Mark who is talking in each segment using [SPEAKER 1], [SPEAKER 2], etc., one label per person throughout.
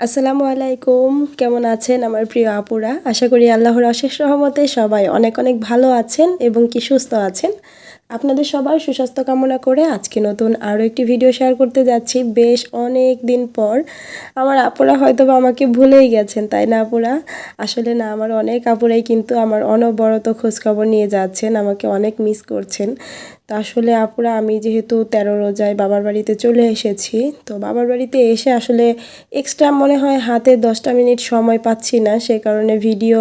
[SPEAKER 1] আসসালামু আলাইকুম। কেমন আছেন আমার প্রিয় আপুরা? আশা করি আল্লাহর অশেষ রহমতে সবাই অনেক অনেক ভালো আছেন এবং কি সুস্থ আছেন। আপনাদের সবার সুস্বাস্থ্য কামনা করে আজকে নতুন আরও একটি ভিডিও শেয়ার করতে যাচ্ছি। বেশ অনেক দিন পর। আমার আপুরা হয়তো বা আমাকে ভুলেই গেছেন, তাই না আপুরা? আসলে না, আমার অনেক আপুরাই কিন্তু আমার অনবরত খোঁজখবর নিয়ে যাচ্ছেন, আমাকে অনেক মিস করছেন। তো আসলে আপুরা, আমি যেহেতু তেরো রোজায় বাবার বাড়িতে চলে এসেছি, তো বাবার বাড়িতে এসে আসলে এক্সট্রা মনে হয় হাতে দশটা মিনিট সময় পাচ্ছি না, সে কারণে ভিডিও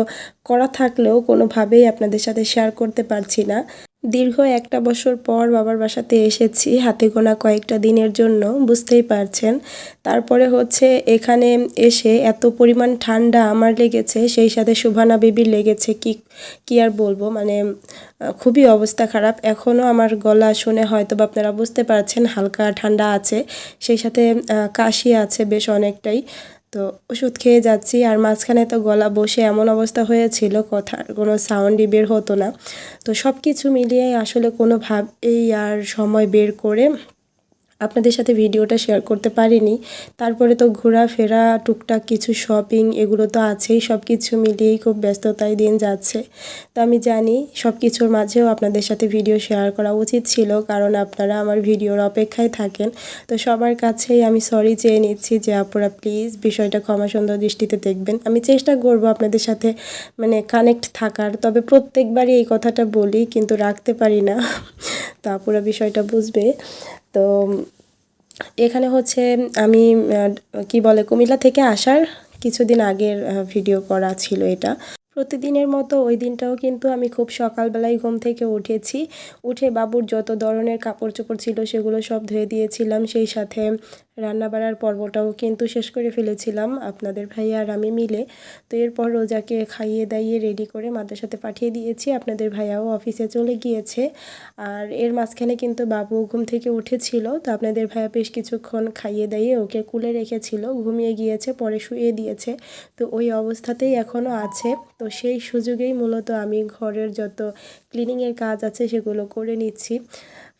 [SPEAKER 1] করা থাকলেও কোনোভাবেই আপনাদের সাথে শেয়ার করতে পারছি না। দীর্ঘ একটা বছর পর বাবার বাসাতে এসেছি, হাতে গোনা কয়েকটা দিনের জন্য, বুঝতেই পারছেন। তারপরে হচ্ছে এখানে এসে এত পরিমাণ ঠান্ডা আমার লেগেছে, সেই সাথে শুভানা বেবির লেগেছে, কি কি আর বলব? মানে খুবই অবস্থা খারাপ। এখনও আমার গলা শুনে হয়তো বা আপনারা বুঝতে পারছেন, হালকা ঠান্ডা আছে, সেই সাথে কাশি আছে বেশ অনেকটাই। তো ওষুধ খেয়ে যাচ্ছি আর মাঝখানে তো গলা বসে এমন অবস্থা হয়েছিল কথার কোনো সাউন্ডই বের হতো না। তো সব কিছু মিলিয়ে আসলে কোনোভাবেই আর সময় বের করে আপনাদের সাথে ভিডিওটা শেয়ার করতে পারিনি। তারপরে তো ঘোরাফেরা, টুকটাক কিছু শপিং এগুলো তো আছেই সব কিছু মিলিয়েই খুব ব্যস্ততায় দিন যাচ্ছে। তো আমি জানি সব কিছুর মাঝেও আপনাদের সাথে ভিডিও শেয়ার করা উচিত ছিল, কারণ আপনারা আমার ভিডিওর অপেক্ষায় থাকেন। তো সবার কাছেই আমি সরি চেয়ে নিচ্ছি যে আপনারা প্লিজ বিষয়টা ক্ষমা সুন্দর দৃষ্টিতে দেখবেন। আমি চেষ্টা করব আপনাদের সাথে মানে কানেক্ট থাকার, তবে প্রত্যেকবারই এই কথাটা বলি, কিন্তু রাখতে পারি না। তো আপুরা বিষয়টা বুঝবে। তো এখানে হচ্ছে আমি কি বলে, কুমিল্লা থেকে আসার কিছুদিন আগের ভিডিও করা ছিল এটা। প্রতিদিনের মতো ওই দিনটাও কিন্তু আমি খুব সকালবেলায় ঘুম থেকে উঠেছি। উঠে বাবুর যত ধরনের কাপড় চোপড় ছিল সেগুলো সব ধুয়ে দিয়েছিলাম। সেই সাথে রান্না বাড়ার পর্বটাও কিন্তু শেষ করে ফেলেছিলাম আপনাদের ভাইয়া আর আমি মিলে। তো এরপর রোজাকে খাইয়ে দাইয়ে রেডি করে মাদ্রাসাতে পাঠিয়ে দিয়েছি। আপনাদের ভাইয়াও অফিসে চলে গিয়েছে। আর এর মাঝখানে কিন্তু বাবু ঘুম থেকে উঠেছিল। তো আপনাদের ভাইয়া বেশ কিছুক্ষণ খাইয়ে দাইয়ে ওকে কুলে রেখেছিল। ঘুমিয়ে গিয়েছে, পরে শুয়ে দিয়েছে। তো ওই অবস্থাতেই এখনও আছে। তো সেই সুযোগেই মূলত আমি ঘরের যত ক্লিনিংয়ের কাজ আছে সেগুলো করে নিচ্ছি।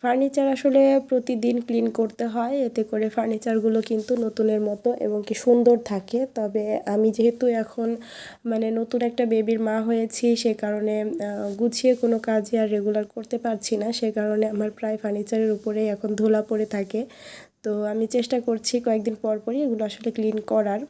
[SPEAKER 1] ফার্নিচার আসলে প্রতিদিন ক্লিন করতে হয়। এতে করে ফার্নিচারগুলো কিন্তু নতুনের মতো এবং কি সুন্দর থাকে। তবে আমি যেহেতু এখন মানে নতুন একটা বেবির মা হয়েছি, সে কারণে গুছিয়ে কোনো কাজই আর রেগুলার করতে পারছি না। সে কারণে আমার প্রায় ফার্নিচারের উপরেই এখন ধুলা পড়ে থাকে। তো আমি চেষ্টা করছি কয়েকদিন পর পরই এগুলো আসলে ক্লিন করার।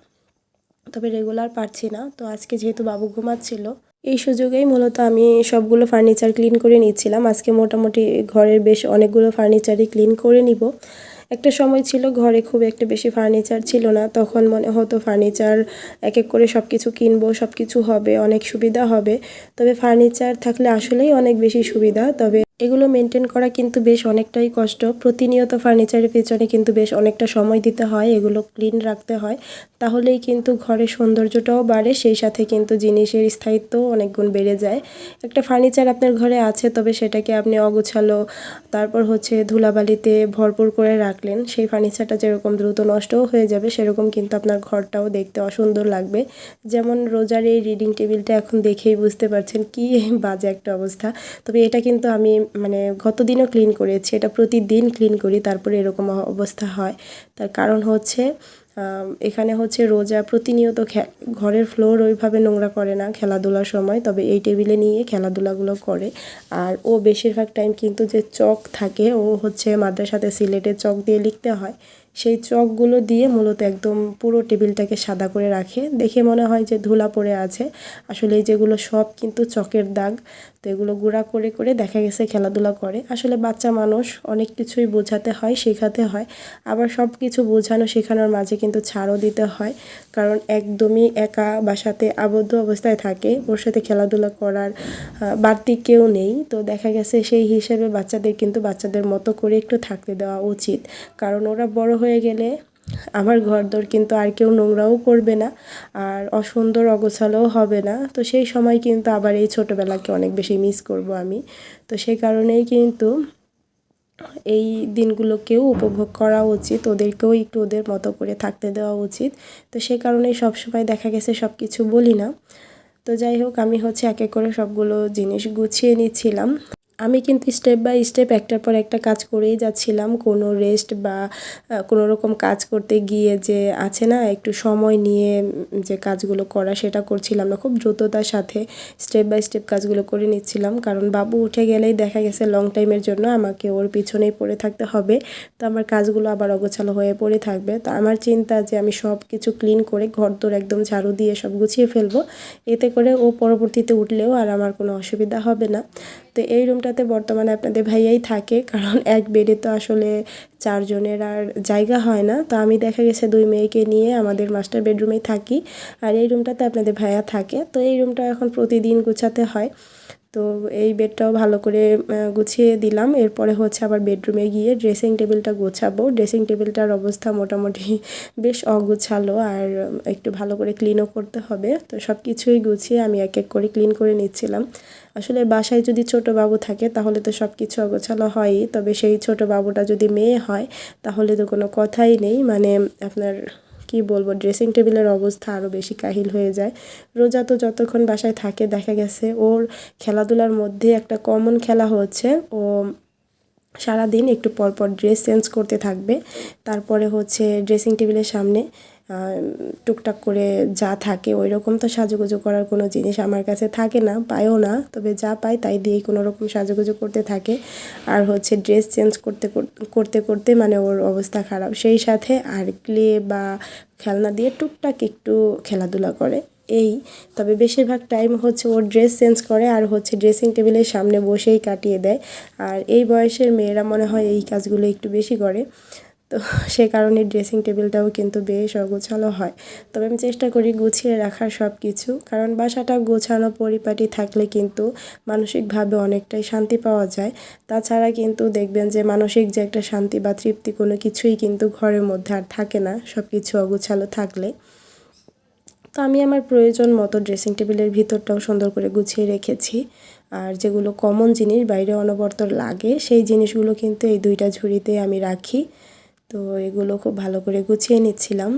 [SPEAKER 1] তবে রেগুলার পারছি না। তো আজকে যেহেতু বাবু ঘুমাচ্ছিল এই সুযোগেই মূলত আমি সবগুলো ফার্নিচার ক্লিন করে নিচ্ছিলাম। আজকে মোটামুটি ঘরের বেশ অনেকগুলো ফার্নিচারই ক্লিন করে নিব। একটা সময় ছিল ঘরে খুব একটা বেশি ফার্নিচার ছিল না। তখন মনে হতো ফার্নিচার এক এক করে সব কিছু কিনবো সব কিছু হবে, অনেক সুবিধা হবে। তবে ফার্নিচার থাকলে আসলেই অনেক বেশি সুবিধা। তবে এগুলো মেনটেন করা কিন্তু বেশ অনেকটাই কষ্ট। প্রতিনিয়ত ফার্নিচারের পেছনে কিন্তু বেশ অনেকটা সময় দিতে হয়, এগুলো ক্লিন রাখতে হয়। তাহলেই কিন্তু ঘরের সৌন্দর্যটাও বাড়ে, সেই সাথে কিন্তু জিনিসের স্থায়িত্বও অনেক গুণ বেড়ে যায়। একটা ফার্নিচার আপনার ঘরে আছে, তবে সেটাকে আপনি অগোছালো, তারপর হচ্ছে ধুলাবালিতে ভরপুর করে রাখলেন, সেই ফার্নিচারটা যেরকম দ্রুত নষ্টও হয়ে যাবে, সেরকম কিন্তু আপনার ঘরটাও দেখতে অসুন্দর লাগবে। যেমন রোজার এই রিডিং টেবিলটা এখন দেখেই বুঝতে পারছেন কি বাজে একটা অবস্থা। তবে এটা কিন্তু আমি মানে গত দিনও ক্লিন করেছি, এটা প্রতিদিন ক্লিন করি, তারপরে এরকম অবস্থা হয়। তার কারণ হচ্ছে এখানে হচ্ছে রোজা প্রতিনিয়ত ঘরের ফ্লোর ওইভাবে নোংরা করে না খেলাধুলার সময়, তবে এই টেবিলে নিয়ে খেলাধুলাগুলো করে। আর ও বেশিরভাগ টাইম কিন্তু যে চক থাকে, ও হচ্ছে মাদ্রাসাতে সিলেটে চক দিয়ে লিখতে হয়, সেই চকগুলো দিয়ে মূলত একদম পুরো টেবিলটাকে সাদা করে রাখে। দেখে মনে হয় যে ধুলা পড়ে আছে। আসলে এই যেগুলো সব কিন্তু চকের দাগ। তো এগুলো গুঁড়া করে করে দেখা গেছে খেলাধুলা করে। আসলে বাচ্চা মানুষ অনেক কিছুই বোঝাতে হয়, শেখাতে হয়। আবার সব কিছু বোঝানো শেখানোর মাঝে কিন্তু ছাড়ও দিতে হয়। কারণ একদমই একা বাসাতে আবদ্ধ অবস্থায় থাকে, ওর সাথে খেলাধুলা করার বাড়তি কেউ নেই। তো দেখা গেছে সেই হিসেবে বাচ্চাদের কিন্তু বাচ্চাদের মতো করে একটু থাকতে দেওয়া উচিত। কারণ ওরা বড় হয়ে গেলে আমার ঘরদোর কিন্তু আর কেউ নোংরাও করবে না, আর অসুন্দর অগোছালোও হবে না। তো সেই সময় কিন্তু আবার এই ছোটোবেলাকে অনেক বেশি মিস করব আমি। তো সেই কারণেই কিন্তু এই দিনগুলোকেও উপভোগ করা উচিত, ওদেরকেও একটু ওদের মতো করে থাকতে দেওয়া উচিত। তো সে কারণেই সবসময় দেখা গেছে সব কিছু বলি না। তো যাই হোক, আমি হচ্ছে এক এক করে সবগুলো জিনিস গুছিয়ে নিচ্ছিলাম। আমি কিন্তু স্টেপ বাই স্টেপ একটার পর একটা কাজ করেই যাচ্ছিলাম। কোনো রেস্ট বা কোনো রকম কাজ করতে গিয়ে যে আছে না, একটু সময় নিয়ে যে কাজগুলো করা সেটা করছিলাম না। খুব দ্রুততার সাথে স্টেপ বাই স্টেপ কাজগুলো করে নিচ্ছিলাম। কারণ বাবু উঠে গেলেই দেখা গেছে লং টাইমের জন্য আমাকে ওর পিছনেই পড়ে থাকতে হবে। তো আমার কাজগুলো আবার অগোছালো হয়ে পড়ে থাকবে। তো আমার চিন্তা যে আমি সব কিছু ক্লিন করে ঘর দোর একদম ঝাড়ু দিয়ে সব গুছিয়ে ফেলব। এতে করে ও পরবর্তীতে উঠলেও আর আমার কোনো অসুবিধা হবে না। তো এই রুমটাতে বর্তমানে আপনাদের ভাইয়াই থাকে, কারণ এক বেডে তো আসলে চারজনের আর জায়গা হয় না। তো আমি দেখা গেছে দুই মেয়েকে নিয়ে আমাদের মাস্টার বেডরুমেই থাকি, আর এই রুমটাতে আপনাদের ভাইয়া থাকে। তো এই রুমটা এখন প্রতিদিন গুছাতে হয়। তো এই বেডটাও ভালো করে গুছিয়ে দিলাম। এরপরে হচ্ছে আবার বেডরুমে গিয়ে ড্রেসিং টেবিলটা গোছাবো। ড্রেসিং টেবিলটার অবস্থা মোটামুটি বেশ অগুছালো আর একটু ভালো করে ক্লিনও করতে হবে। তো সব কিছুই গুছিয়ে আমি এক এক করে ক্লিন করে নিচ্ছিলাম। আসলে বাসায় যদি ছোট বাবু থাকে তাহলে তো সব কিছু অগোছালো হয়ই। তবে সেই ছোট বাবুটা যদি মেয়ে হয় তাহলে তো কোনো কথাই নেই। মানে আপনার কি বলব ড্রেসিং টেবিলের অবস্থা আরও বেশি কাহিল হয়ে যায়। রোজা তো যতক্ষণ বাসায় থাকে, দেখা গেছে ওর খেলাধুলার মধ্যে একটা কমন খেলা হচ্ছে। ও সারাদিন একটু পরপর ড্রেস চেঞ্জ করতে থাকবে। তারপরে হচ্ছে ড্রেসিং টেবিলের সামনে টুকটাক করে যা থাকে ওই রকম তো সাজুগুজু করার কোনো জিনিস আমার কাছে থাকে না পায়ও না। তবে যা পাই তাই দিয়েই কোনো রকম সাজুগুজু করতে থাকে। আর হচ্ছে ড্রেস চেঞ্জ করতে করতে করতে মানে ওর অবস্থা খারাপ। সেই সাথে আর ক্লে বা খেলনা দিয়ে টুকটাক একটু খেলাধুলা করে, এই। তবে বেশিরভাগ টাইম হচ্ছে ওর ড্রেস চেঞ্জ করে আর হচ্ছে ড্রেসিং টেবিলের সামনে বসেই কাটিয়ে দেয়। আর এই বয়সের মেয়েরা মনে হয় এই কাজগুলো একটু বেশি করে। তো সে কারণে ড্রেসিং টেবিলটাও কিন্তু বেশ অগোছালো হয়। তবে আমি চেষ্টা করি গুছিয়ে রাখার সব কিছু কারণ বাসাটা গোছানো পরিপাটি থাকলে কিন্তু মানসিকভাবে অনেকটাই শান্তি পাওয়া যায়। তাছাড়া কিন্তু দেখবেন যে মানসিক যে একটা শান্তি বা তৃপ্তি কোনো কিছুই কিন্তু ঘরের মধ্যে আর থাকে না সব কিছু অগোছালো থাকলে। তো আমি আমার প্রয়োজন মতো ড্রেসিং টেবিলের ভিতরটাও সুন্দর করে গুছিয়ে রেখেছি। আর যেগুলো কমন জিনিস, বাইরে অনবরত লাগে, সেই জিনিসগুলো কিন্তু এই দুইটা ঝুড়িতে আমি রাখি। তো এগুলো খুব ভালো করে গুছিয়ে নিচ্ছিলাম।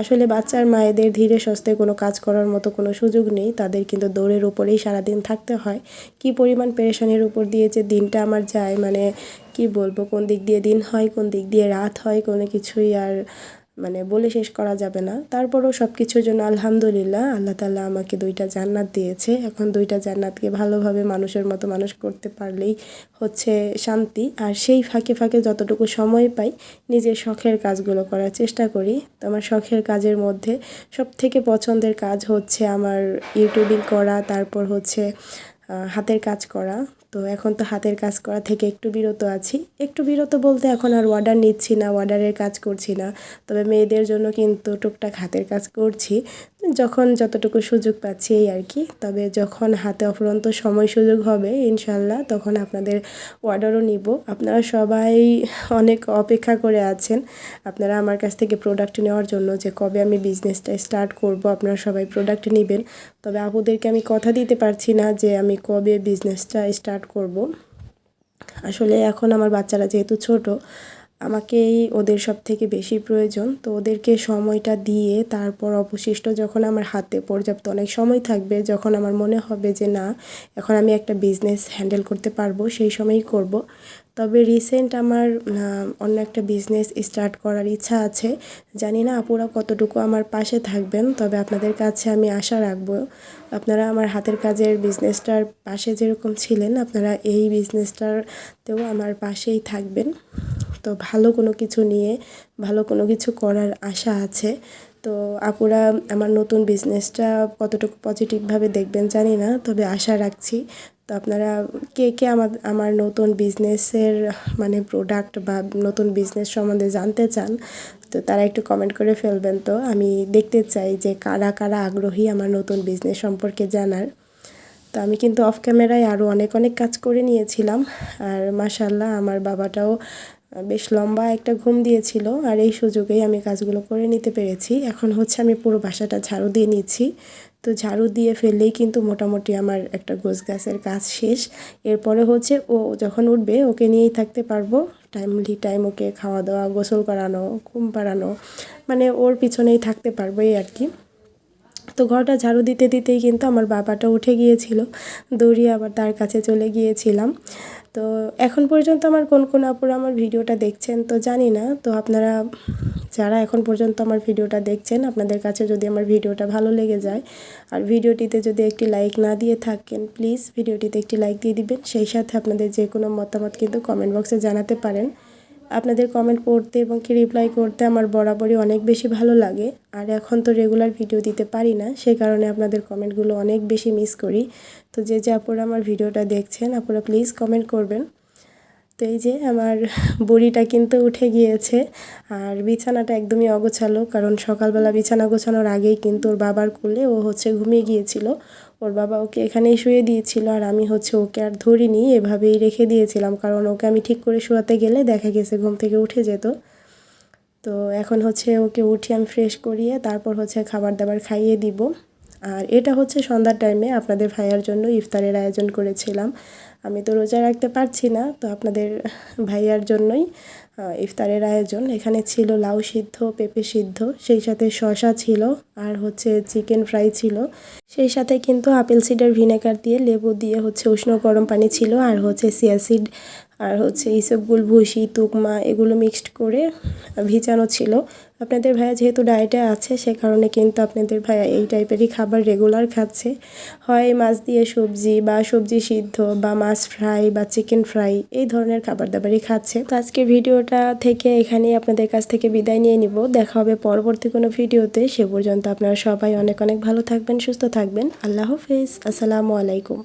[SPEAKER 1] আসলে বাচ্চার মায়েদের ধীরে সস্তে কোনো কাজ করার মতো কোনো সুযোগ নেই। তাদের কিন্তু দৌড়ের উপরেই সারাদিন থাকতে হয়। কি পরিমাণ পেরেশানির উপর দিয়ে যে দিনটা আমার যায় মানে কি বলব, কোন দিক দিয়ে দিন হয়, কোন দিক দিয়ে রাত হয়, কোনো কিছুই আর মানে বলে শেষ করা যাবে না। তারপরও সব কিছুর জন্য আলহামদুলিল্লাহ, আল্লাহ তাল্লাহ আমাকে দুইটা জান্নাত দিয়েছে। এখন দুইটা জান্নাতকে ভালোভাবে মানুষের মতো মানুষ করতে পারলেই হচ্ছে শান্তি। আর সেই ফাঁকে ফাঁকে যতটুকু সময় পাই, নিজের শখের কাজগুলো করার চেষ্টা করি। তো আমার শখের কাজের মধ্যে সব থেকে পছন্দের কাজ হচ্ছে আমার ইউটিউবিং করা, তারপর হচ্ছে হাতের কাজ করা। তো এখন তো হাতের কাজ করা থেকে একটু বিরত আছি। একটু বিরত বলতে এখন আর অর্ডার নিচ্ছি না অর্ডারের কাজ করছি না। তবে মেয়েদের জন্য কিন্তু টুকটাক হাতের কাজ করছি। যখন যতটুকু সুযোগ পাচ্ছি এই আর কি। তবে যখন হাতে অফুরন্ত সময় সুযোগ হবে, ইনশাল্লাহ তখন আপনাদের অর্ডারও নিব। আপনারা সবাই অনেক অপেক্ষা করে আছেন। আপনারা আমার কাছ থেকে প্রোডাক্ট নেওয়ার জন্য যে কবে আমি বিজনেসটা স্টার্ট করব, আপনারা সবাই প্রোডাক্ট নেবেন। তবে আপুদেরকে আমি কথা দিতে পারছি না যে আমি কবে বিজনেসটা স্টার্ট করব। আসলে এখন আমার বাচ্চারা যেহেতু ছোট আমাকেই ওদের সব থেকে বেশি প্রয়োজন। তো ওদেরকে সময়টা দিয়ে তারপর অবশিষ্ট যখন আমার হাতে পর্যাপ্ত অনেক সময় থাকবে, যখন আমার মনে হবে যে না, এখন আমি একটা বিজনেস হ্যান্ডেল করতে পারব, সেই সময়ই করব। তবে রিসেন্ট আমার অন্য একটা বিজনেস স্টার্ট করার ইচ্ছা আছে। জানি না আপুরা কতটুকু আমার পাশে থাকবেন, তবে আপনাদের কাছে আমি আশা রাখব। আপনারা আমার হাতের কাজের বিজনেসটার পাশে যেরকম ছিলেন, আপনারা এই বিজনেসটারতেও আমার পাশেই থাকবেন। তো ভালো কোনো কিছু নিয়ে ভালো কোনো কিছু করার আশা আছে। তো আপুরা আমার নতুন বিজনেসটা কতটুকু পজিটিভভাবে দেখবেন জানি না, তবে আশা রাখছি। তো আপনারা কে কে আমার আমার নতুন বিজনেসের মানে প্রোডাক্ট বা নতুন বিজনেস সম্বন্ধে জানতে চান, তো তারা একটু কমেন্ট করে ফেলবেন তো। আমি দেখতে চাই যে কারা কারা আগ্রহী আমার নতুন বিজনেস সম্পর্কে জানার। তো আমি কিন্তু অফ ক্যামেরায় আরও অনেক অনেক কাজ করে নিয়েছিলাম। আর মাসাল্লাহ আমার বাবাটাও বেশ লম্বা একটা ঘুম দিয়েছিল আর এই সুযোগেই আমি কাজগুলো করে নিতে পেরেছি। এখন হচ্ছে আমি পুরো বাসাটা ঝাড়ু দিয়ে নিচ্ছি। তো ঝাড়ু দিয়ে ফেললেই কিন্তু মোটামুটি আমার একটা গোছ গাছের কাজ শেষ। এরপরে হচ্ছে ও যখন উঠবে, ওকে নিয়েই থাকতে পারব। টাইমলি টাইম ওকে খাওয়া দাওয়া, গোসল করানো, ঘুম পাড়ানো মানে ওর পিছনেই থাকতে পারব এই আর কি। তো ঘরটা ঝাড়ু দিতে দিতেই কিন্তু আমার বাবাটা উঠে গিয়েছিল। দৌড়িয়ে আবার তার কাছে চলে গিয়েছিলাম। তো এখন পর্যন্ত আমার কোন কোন আপুরা আমার ভিডিওটা দেখছেন তো জানি না। তো আপনারা যারা এখন পর্যন্ত আমার ভিডিওটা দেখছেন, আপনাদের কাছে যদি আমার ভিডিওটা ভালো লেগে যায় আর ভিডিওটিতে যদি একটি লাইক না দিয়ে থাকেন, প্লিজ ভিডিওটিতে একটি লাইক দিয়ে দিবেন। সেই সাথে আপনাদের যে কোনো মতামত কিন্তু কমেন্ট বক্সে জানাতে পারেন। আপনাদের কমেন্ট পড়তে এবং কি রিপ্লাই করতে আমার বরাবরই অনেক বেশি ভালো লাগে। আর এখন তো রেগুলার ভিডিও দিতে পারি না, সে কারণে আপনাদের কমেন্টগুলো অনেক বেশি মিস করি। তো যে যে আপুরা আমার ভিডিওটা দেখছেন, আপুরা প্লিজ কমেন্ট করবেন। তো এই যে আমার বড়িটা কিন্তু উঠে গিয়েছে আর বিছানাটা একদমই অগোছালো, কারণ সকালবেলা বিছানা গোছানোর আগেই কিন্তু ওর বাবার কোলে ও হচ্ছে ঘুমিয়ে গিয়েছিল। ওর বাবা ওকে এখানেই শুয়ে দিয়েছিল আর আমি হচ্ছে ওকে আর ধরিনি, এভাবেই রেখে দিয়েছিলাম, কারণ ওকে আমি ঠিক করে শোয়াতে গেলে দেখা গেছে ঘুম থেকে উঠে যেত। তো এখন হচ্ছে ওকে উঠিয়ে আমি ফ্রেশ করিয়ে তারপর হচ্ছে খাবার দাবার খাইয়ে দিব। আর এটা হচ্ছে সন্ধ্যার টাইমে আপনাদের ভাইয়ার জন্য ইফতারের আয়োজন করেছিলাম। আমি তো রোজা রাখতে পারছি না, তো আপনাদের ভাইয়ার জন্যই ইফতারের আয়োজন। এখানে ছিল লাউ সিদ্ধ, পেঁপে সিদ্ধ, সেই সাথে শশা ছিল আর হচ্ছে চিকেন ফ্রাই ছিল। সেই সাথে কিন্তু আপেল সিডের ভিনেগার দিয়ে লেবু দিয়ে হচ্ছে উষ্ণ গরম পানি ছিল আর হচ্ছে সিয়াসিড আর হচ্ছে ইসবগুল ভুসি তুকমা এগুলো মিক্সড করে ভিজানো ছিল। আপনাদের ভাইয়া যেহেতু ডায়েটে আছে, সে কারণে কিন্তু আপনাদের ভাইয়া এই টাইপেরই খাবার রেগুলার খাচ্ছে। হয় মাছ দিয়ে সবজি বা সবজি সিদ্ধ বা মাছ ফ্রাই বা চিকেন ফ্রাই এই ধরনের খাবার দাবারই খাচ্ছে। তো আজকের ভিডিওটা থেকে এখানেই আপনাদের কাছ থেকে বিদায় নিয়ে নিব। দেখা হবে পরবর্তী কোনো ভিডিওতে। সে পর্যন্ত আপনারা সবাই অনেক অনেক ভালো থাকবেন, সুস্থ থাকবেন। আল্লাহ হাফেজ। আসসালামু আলাইকুম।